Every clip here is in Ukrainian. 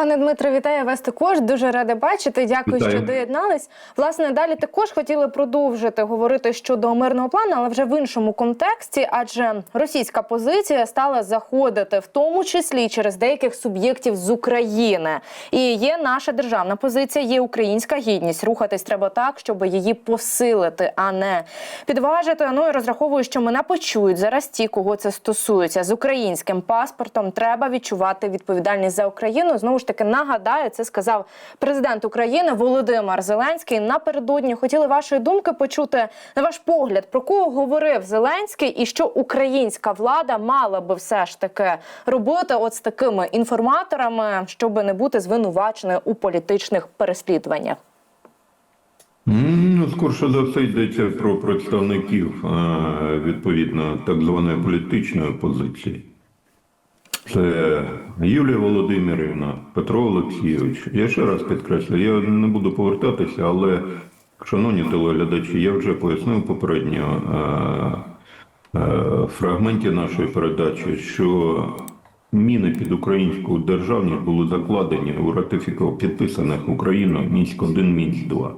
Пане Дмитро, вітаю вас також. Дуже рада бачити. Дякую, Вітаю. що доєднались. Власне, далі також хотіли продовжити говорити щодо мирного плану, але вже в іншому контексті, адже російська позиція стала заходити, в тому числі через деяких суб'єктів з України. І є наша державна позиція, є українська гідність. Рухатись треба так, щоб її посилити, а не підважити. Ну і розраховую, що мене почують зараз ті, кого це стосується. З українським паспортом треба відчувати відповідальність за Україну. Знову ж таки нагадаю, це сказав президент України Володимир Зеленський. Напередодні хотіли вашої думки почути на ваш погляд, про кого говорив Зеленський, і що українська влада мала би все ж таки робити, от з такими інформаторами, щоб не бути звинуваченою у політичних переслідуваннях. Ну, скорше за все йдеться про представників відповідно так званої політичної позиції. Це Юлія Володимирівна, Петро Олексійович. Я ще раз підкреслю, я не буду повертатися, але, шановні телеглядачі, я вже пояснив попередньо е, е, фрагменті нашої передачі, що міни під українську державність були закладені у ратифіках підписаних Україною Мінськ 1 Мінськ 2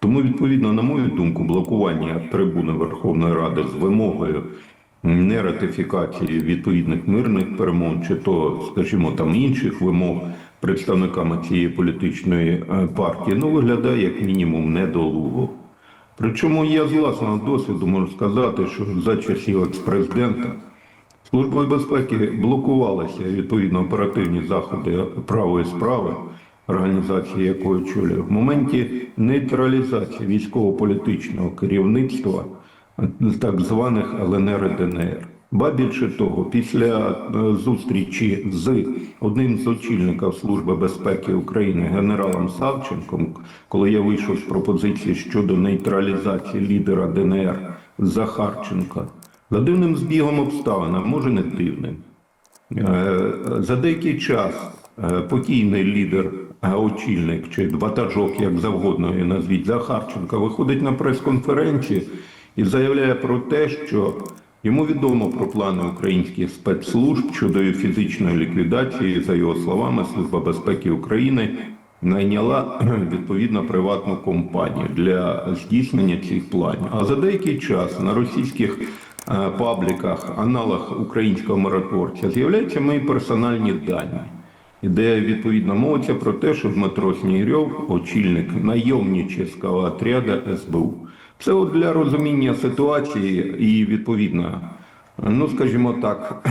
тому, відповідно, на мою думку, блокування трибуни Верховної Ради з вимогою нератифікації відповідних мирних перемовин, чи то, скажімо, там інших вимог представниками цієї політичної е, партії, ну виглядає як мінімум недолуго. Причому я з власного досвіду можу сказати, що за часів експрезидента Службою безпеки блокувалися відповідно оперативні заходи правої справи, організації якої очолює, в моменті нейтралізації військово-політичного керівництва так званих ЛНР і ДНР. Ба більше того, після е, зустрічі з одним з очільників Служби безпеки України генералом Савченком, коли я вийшов з пропозиції щодо нейтралізації лідера ДНР Захарченка, за дивним збігом обставин, а може не дивним, Е, За деякий час е, покійний лідер, очільник чи ватажок, як завгодно її назвіть, Захарченка, виходить на прес-конференцію і заявляє про те, що йому відомо про плани українських спецслужб щодо фізичної ліквідації, за його словами, Служба безпеки України найняла відповідно приватну компанію для здійснення цих планів. А за деякий час на російських е, пабліках, аналог українського миротворця, з'являються мої персональні дані, де відповідно мовиться про те, що Дмитро Снігирьов, очільник найомнічого отряду СБУ. Це от для розуміння ситуації і відповідно, ну скажімо так,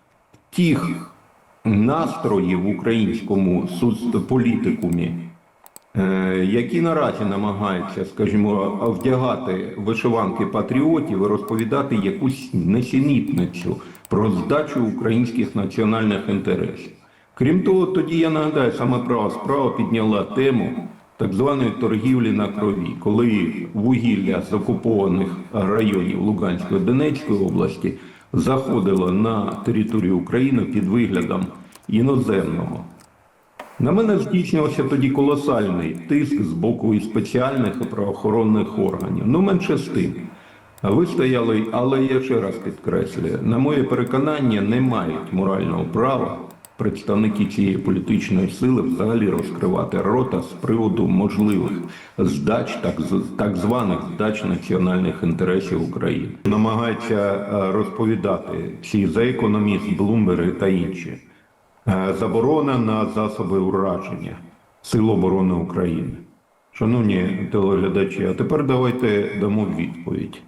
тих настроїв в українському політикумі, е, які наразі намагаються, скажімо, вдягати вишиванки патріотів і розповідати якусь несенітницю про здачу українських національних інтересів. Крім того, тоді я нагадаю, саме права справа підняла тему так званої торгівлі на крові, коли вугілля з окупованих районів Луганської Донецької області заходило на територію України під виглядом іноземного. На мене здійснювався тоді колосальний тиск з боку і спеціальних і правоохоронних органів. Ну, менше з тим. Ви стояли, але я ще раз підкреслюю, на моє переконання, не мають морального права представники цієї політичної сили взагалі розкривати рота з приводу можливих здач, так, так званих здач національних інтересів України. Намагаються е, розповідати ці за економіст, Блумбери та інші. Е, Заборона на засоби ураження Сил оборони України. Шановні телеглядачі, а тепер давайте дамо відповідь.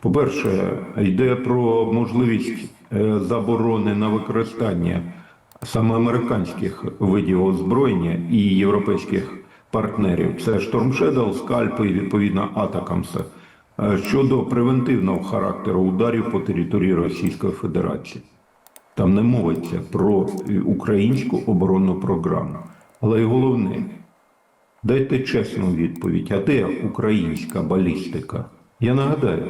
По-перше, йде про можливість е, заборони на використання саме американських видів озброєння і європейських партнерів. Це Storm Shadow, скальпи і відповідно Атакамса е, щодо превентивного характеру ударів по території Російської Федерації. Там не мовиться про українську оборонну програму. Але й головне, дайте чесну відповідь, а де українська балістика? Я нагадаю,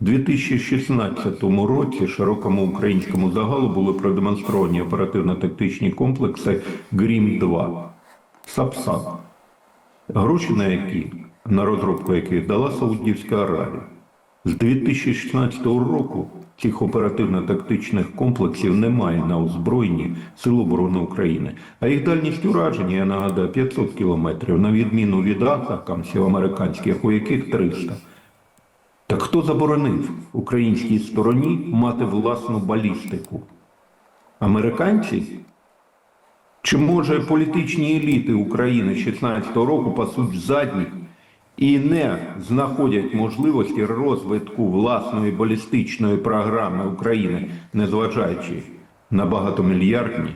у 2016 році широкому українському загалу були продемонстровані оперативно-тактичні комплекси Грім-2, Сапсан. Гроші на які, на розробку яких дала Саудівська Аравія. З 2016 року цих оперативно-тактичних комплексів немає на озброєнні Сил оборони України. А їх дальність ураження, я нагадаю, 500 кілометрів, на відміну від атакамсів американських, у яких 300. Так хто заборонив українській стороні мати власну балістику? Американці? Чи може політичні еліти України 16-го року пасуть задніх і не знаходять можливості розвитку власної балістичної програми України, незважаючи на багатомільярдні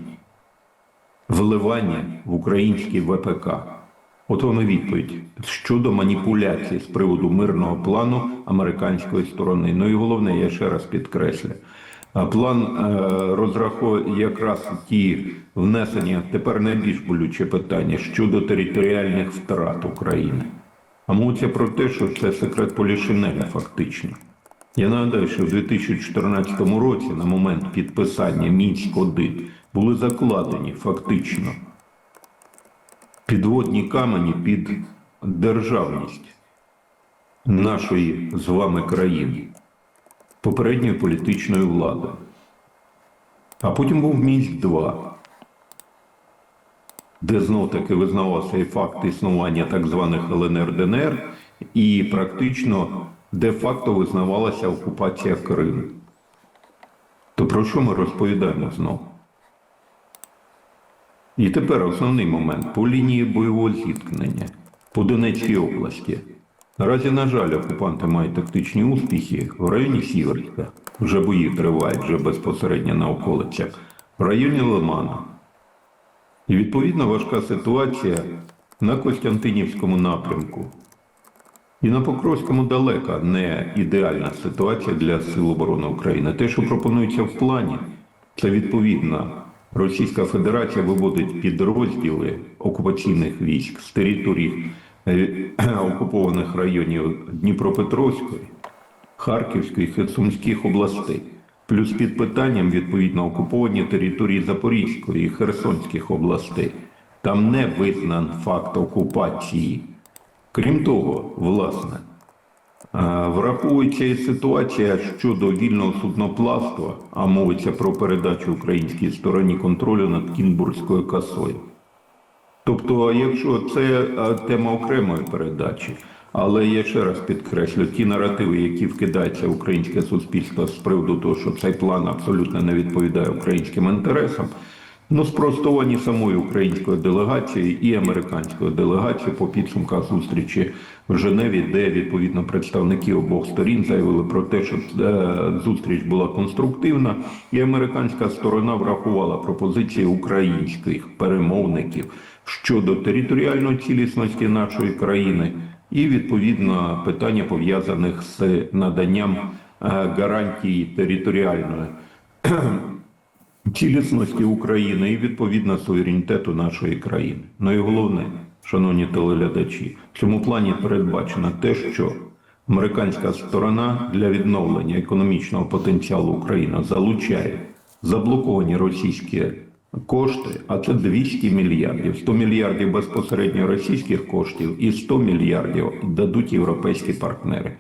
вливання в український ВПК? От вам відповідь щодо маніпуляцій з приводу мирного плану американської сторони. Ну і головне, я ще раз підкреслю. План е, розраховує якраз ті внесення, тепер найбільш болюче питання щодо територіальних втрат України. А мовиться про те, що це секрет Полішинеля фактично. Я нагадаю, що в 2014 році, на момент підписання Мінськ-1, були закладені фактично підводні камені під державність нашої з вами країни, попередньої політичної влади. А потім був Мінськ 2 де знов таки визнавався і факт існування так званих ЛНР ДНР, і практично де-факто визнавалася окупація Криму. То про що ми розповідаємо знову? І тепер основний момент по лінії бойового зіткнення по Донецькій області. Наразі, на жаль, окупанти мають тактичні успіхи в районі Сіверська. Вже бої тривають вже безпосередньо на околицях, в районі Лимана. І відповідно важка ситуація на Костянтинівському напрямку. І на Покровському далека не ідеальна ситуація для Сил оборони України. Те, що пропонується в плані, це відповідно Російська Федерація виводить підрозділи окупаційних військ з територій е, окупованих районів Дніпропетровської, Харківської, Херсонських областей. Плюс під питанням відповідно окуповані території Запорізької і Херсонських областей. Там не визнан факт окупації. Крім того, власне, а, Враховується і ситуація щодо вільного судноплавства, а мовиться про передачу українській стороні контролю над Кінбурзькою косою. Тобто, якщо це тема окремої передачі, але я ще раз підкреслю, ті наративи, які вкидається українське суспільство з приводу того, що цей план абсолютно не відповідає українським інтересам, ну спростовані самою українською делегацією і американською делегацією по підсумках зустрічі в Женеві, де відповідно представники обох сторін заявили про те, що е, зустріч була конструктивна, і американська сторона врахувала пропозиції українських перемовників щодо територіальної цілісності нашої країни і відповідно питання пов'язаних з наданням е, гарантій територіальної цілісності України і відповідно суверенітету нашої країни. Ну і головне, шановні телеглядачі, в цьому плані передбачено те, що американська сторона для відновлення економічного потенціалу України залучає заблоковані російські кошти, а це 200 мільярдів. 100 мільярдів безпосередньо російських коштів і 100 мільярдів дадуть європейські партнери.